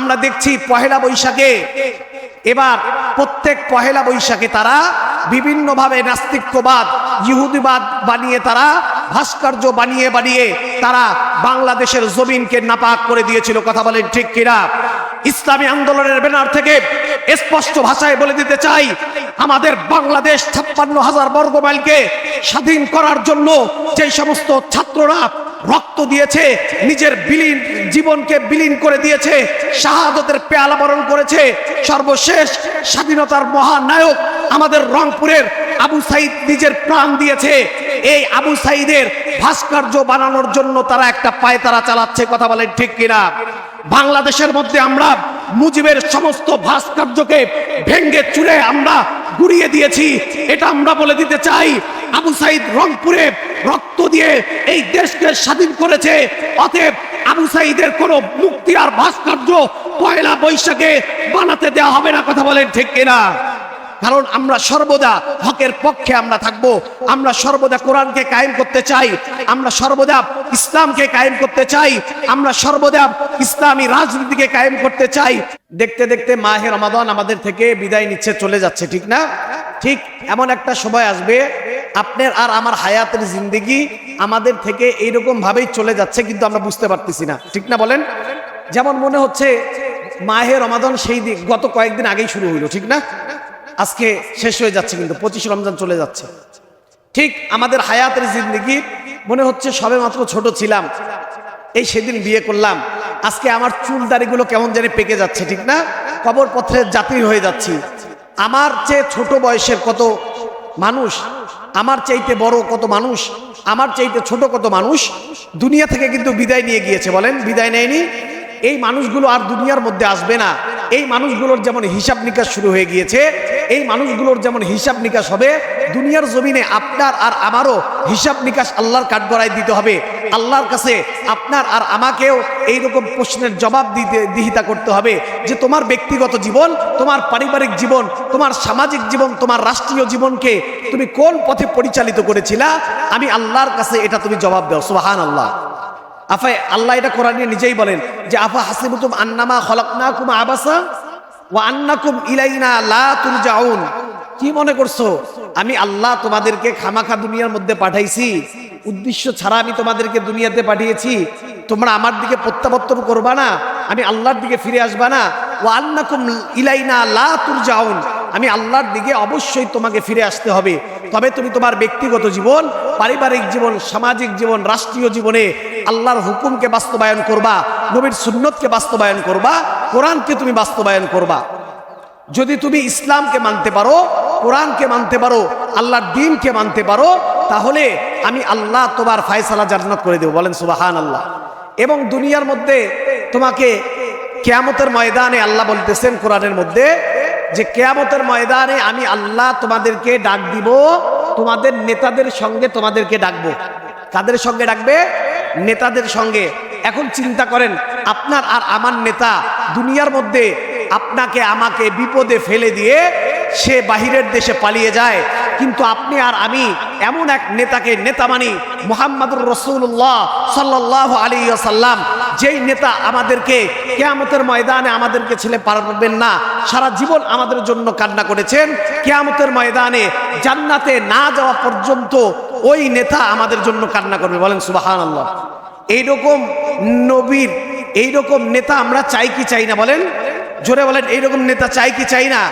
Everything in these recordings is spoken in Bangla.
আমরা দেখছি পহেলা বৈশাখে। এবার প্রত্যেক পহেলা বৈশাখে তারা বিভিন্নভাবে নাস্তিক্যবাদ, ইহুদিবাদ বানিয়ে তারা, ভাস্কর্য বানিয়ে বানিয়ে তারা বাংলাদেশের জমিনকে নাপাক করে দিয়েছিল। কথা বলেন ঠিক কিনা? ইসলামী আন্দোলনের ব্যানার থেকে স্পষ্ট ভাষায় বলে দিতে চাই, আমাদের বাংলাদেশ ছাপ্পান্ন হাজার বর্গ মাইলকে স্বাধীন করার জন্য যে সমস্ত ছাত্ররা রক্ত দিয়েছে, নিজের বিলীন জীবনকে বিলীন করে দিয়েছে, শাহাদতের পেয়ালা বরণ করেছে, সর্বশেষ স্বাধীনতার মহানায়ক আমাদের রংপুরের আবু সাইদ নিজের প্রাণ দিয়েছে। এই আবু সাইদের ভাস্কর্য বানানোর জন্য তারা একটা পায়তারা চালাচ্ছে, কথা বলেন ঠিক কিনা? বাংলাদেশের মধ্যে আমরা মুজিবের সমস্ত ভাস্কর্যকে ভেঙ্গে চুরে আমরা গুড়িয়ে দিয়েছি। এটা আমরা বলে দিতে চাই, আবু সাইদ রংপুরে রক্ত দিয়ে এই দেশকে স্বাধীন করেছে। অতএব আবু সাইদের কোনো মুক্তি আর ভাস্কর্য পয়লা বৈশাখে বানাতে দেওয়া হবে না, কথা বলেন ঠিক কিনা? কারণ আমরা সর্বদা হকের পক্ষে আমরা থাকব। আমরা সর্বদা কোরআনকে কায়েম করতে চাই। আমরা সর্বদা ইসলামকে কায়েম করতে চাই। আমরা সর্বদা ইসলামী রাজনীতিকে কায়েম করতে চাই। দেখতে দেখতে মাহে রমাদান আমাদের থেকে বিদায় নিচ্ছে, চলে যাচ্ছে, ঠিক না? ঠিক এমন একটা সময় আসবে, আপনার আর আমার হায়াতের জিন্দিগি আমাদের থেকে এইরকম ভাবেই চলে যাচ্ছে কিন্তু আমরা বুঝতে পারতেছি না। ঠিক না বলেন? যেমন মনে হচ্ছে মাহে রমাদান সেই দিক গত কয়েকদিন আগেই শুরু হইল, ঠিক না? আজকে শেষ হয়ে যাচ্ছে কিন্তু, পঁচিশ রমজান চলে যাচ্ছে। ঠিক আমাদের হায়াতের জিন্দগি মনে হচ্ছে সবে মাত্র ছোট ছিলাম। এই সেদিন বিয়ে করলাম। আজকে আমার চুল দাড়িগুলো কেমন জানি পেকে যাচ্ছে, ঠিক না? কবর পথের যাত্রী হয়ে যাচ্ছি। আমার চেয়ে ছোট বয়সের কত মানুষ, আমার চাইতে বড় কত মানুষ, আমার চাইতে ছোট কত মানুষ, দুনিয়া থেকে কিন্তু বিদায় নিয়ে গিয়েছে, বলেন। বিদায় নেয়নি? এই মানুষগুলো আর দুনিয়ার মধ্যে আসবে না। এই মানুষগুলোর যেমন হিসাব নিকাশ শুরু হয়ে গিয়েছে, এই মানুষগুলোর যেমন হিসাব নিকাশ হবে, দুনিয়ার জমিনে আপনার আর আমারও হিসাব নিকাশ আল্লাহর কাঠগড়ায় দিতে হবে। আল্লাহর কাছে আপনার আর আমাকেও এইরকম প্রশ্নের জবাব দিতে, দিহিতা করতে হবে যে তোমার ব্যক্তিগত জীবন, তোমার পারিবারিক জীবন, তোমার সামাজিক জীবন, তোমার রাষ্ট্রীয় জীবনকে তুমি কোন পথে পরিচালিত করেছিলা? আমি আল্লাহর কাছে এটা তুমি জবাব দাও সুবাহান আল্লাহ আফা আল্লাহ এটা কোরআনে নিজেই বলেন যে, আফা হাসিবুতুম আন্নামা খলাকনাকুম আবাসা ওয়া আন্নাকুম ইলাইনা লা তুরজাউন। কি মনে করছ? আমি আল্লাহ তোমাদেরকে খামাখা দুনিয়ার মধ্যে পাঠাইছি। উদ্দেশ্য ছাড়া আমি তোমাদেরকে দুনিয়াতে পাঠিয়েছি। তোমরা আমার দিকে প্রত্যাবর্তন করবা না। আমি আল্লাহর দিকে ফিরে আসবা না। ও আন্নাকুম ইলাইনা লা তুরজাউন। আমি আল্লাহর দিকে অবশ্যই তোমাকে ফিরে আসতে হবে। তবে তুমি তোমার ব্যক্তিগত জীবন, পারিবারিক জীবন, সামাজিক জীবন, রাষ্ট্রীয় জীবনে আল্লাহর হুকুমকে বাস্তবায়ন করবা, নবীর সুন্নতকে বাস্তবায়ন করবা, কোরআনকে তুমি বাস্তবায়ন করবা। যদি তুমি ইসলামকে মানতে পারো, কোরআনকে মানতে পারো, আল্লাহর দিনকে মানতে পারো, তাহলে আমি আল্লাহ তোমার ফায়সালা জান্নাত করে দেবো। বলেন সুবাহান আল্লাহ এবং দুনিয়ার মধ্যে তোমাকে কেয়ামতের ময়দানে আল্লাহ বলতেছেন কোরআনের মধ্যে যে কেয়ামতের ময়দানে আমি আল্লাহ তোমাদেরকে ডাক দিব, তোমাদের নেতাদের সঙ্গে তোমাদেরকে ডাকবো। কাদের সঙ্গে ডাকবে? নেতাদের সঙ্গে। এখন চিন্তা করেন, আপনার আর আমার নেতা দুনিয়ার মধ্যে আপনাকে আমাকে বিপদে ফেলে দিয়ে সে বাহিরের দেশে পালিয়ে যায়। কিন্তু আপনি আর আমি এমন এক নেতাকে, নেতা মানি মোহাম্মদুর রসুল্লাহ সাল্লাহ আলী সাল্লাম যেই নেতা আমাদেরকে কেয়ামতের ময়দানে আমাদেরকে ছেলে পারবেন না, সারা জীবন আমাদের জন্য কান্না করেছেন, কেয়ামতের ময়দানে জান্নাতে না যাওয়া পর্যন্ত ওই নেতা আমাদের জন্য কান্না করবে। বলেন সুবাহান আল্লাহ এইরকম নবীর, এইরকম নেতা আমরা চাই কি চাই না বলেন? জোরে বলেন, এইরকম নেতা চাই কি চাই না?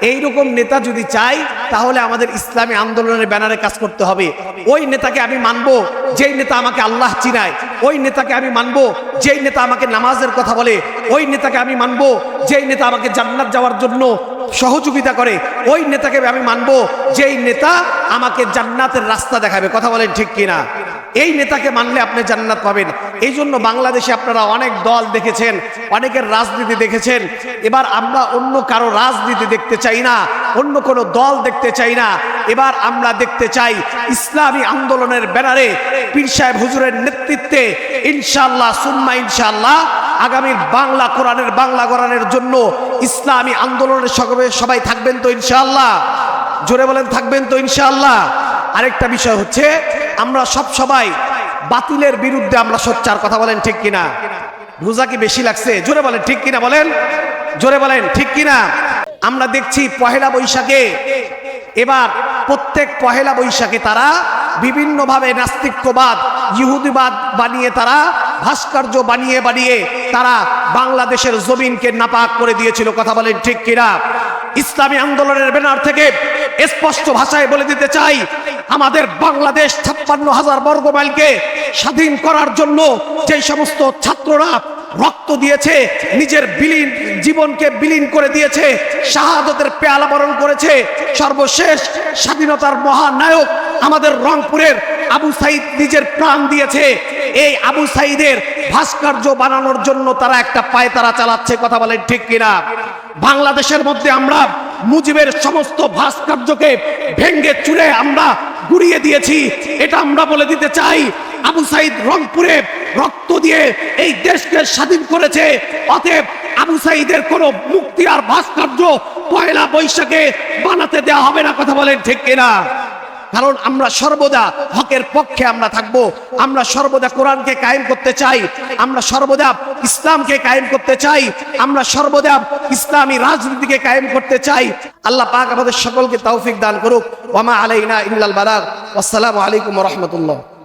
এইরকম নেতা যদি চাই, তাহলে আমাদের ইসলামী আন্দোলনের ব্যানারে কাজ করতে হবে। ওই নেতাকে আমি মানবো, যেই নেতা আমাকে আল্লাহ চিনায়। ওই নেতাকে আমি মানবো, যেই নেতা আমাকে নামাজের কথা বলে। ওই নেতাকে আমি মানবো, যেই নেতা আমাকে জান্নাত যাওয়ার জন্য সহযোগিতা করে, ওই নেতাকে আমি মানবো, যেই নেতা আমাকে জান্নাতের রাস্তা দেখাবে। কথা বলেন ঠিক কিনা? এই নেতাকে মানলে আপনি জান্নাত পাবেন। এই জন্য বাংলাদেশে আপনারা অনেক দল দেখেছেন, অনেকের রাজনীতি দেখেছেন। এবার আমরা অন্য কারও রাজনীতি দেখতে চাই না, অন্য কোনো দল দেখতে চাই না। এবার আমরা দেখতে চাই ইসলামী আন্দোলনের ব্যানারে পীর সাহেব হুজুরের নেতৃত্বে ইনশাল্লাহ সুম্মা ইনশাল্লাহ আগামীর বাংলা কোরআনের বাংলা কোরআনের জন্য ইসলামী আন্দোলনের সঙ্গে সবাই থাকবেন তো ইনশাল্লাহ জোরে বলেন, থাকবেন তো ইনশাল্লাহ আরেকটা বিষয় হচ্ছে, আমরা সব সবাই বাতিলের বিরুদ্ধে আমরা সোচ্চার, কথা বলেন ঠিক কিনা? রোজা কি বেশি লাগছে? জোরে বলেন, ঠিক কিনা বলেন? জোরে বলেন, ঠিক কিনা? আমরা দেখছি পহেলা বৈশাখে এবার প্রত্যেক পহেলা বৈশাখে তারা বিভিন্নভাবে নাস্তিক্যবাদ ইহুদিবাদ বানিয়ে তারা, ভাস্কর্য বানিয়ে বানিয়ে তারা বাংলাদেশের জমিনকে নাপাক করে দিয়েছিল। কথা বলেন ঠিক কিনা? ইসলামী আন্দোলনের ব্যানার থেকে স্পষ্ট ভাষায় বলে দিতে চাই, আমাদের বাংলাদেশ ছাপ্পান্ন হাজার বর্গ মাইলকে স্বাধীন করার জন্য যে সমস্ত ছাত্ররা রক্ত দিয়েছে, নিজের বিলীন জীবনকে বিলীন করে দিয়েছে, শাহাদতের পেয়ালা বরণ করেছে। সর্বশেষ স্বাধীনতার মহানায়ক আমাদের রংপুরের আবু সাইদ নিজের প্রাণ দিয়েছে। এই আবু সাইদের ভাস্কর্য বানানোর জন্য তারা একটা পায়তারা চালাচ্ছে, কথা বলেন ঠিক কিনা? বাংলাদেশের মধ্যে আমরা মুজিবের সমস্ত ভাস্কর্যকে ভেঙ্গে চুরে আমরা গুড়িয়ে দিয়েছি। এটা আমরা বলে দিতে চাই, আবু সাইদ রংপুরে রক্ত দিয়ে এই দেশকে স্বাধীন করেছে। অতএব আবু সাইদের কোন মুক্তি আর ভাস্কর্য পয়লা বৈশাখে বানাতে দেওয়া হবে না, কথা বলেন ঠিক কিনা? কারণ আমরা সর্বদা হকের পক্ষে আমরা থাকব, আমরা সর্বদা কোরআনকে কায়েম করতে চাই, আমরা সর্বদা ইসলামকে কায়েম করতে চাই, আমরা সর্বদা ইসলামী রাজনীতিকে কায়েম করতে চাই। আল্লাহ পাক আমাদের সকলকে তৌফিক দান করুক। ওমা আলাইনা ইল্লাল বালাগ। আসসালামু আলাইকুম রহমতুল্লাহ।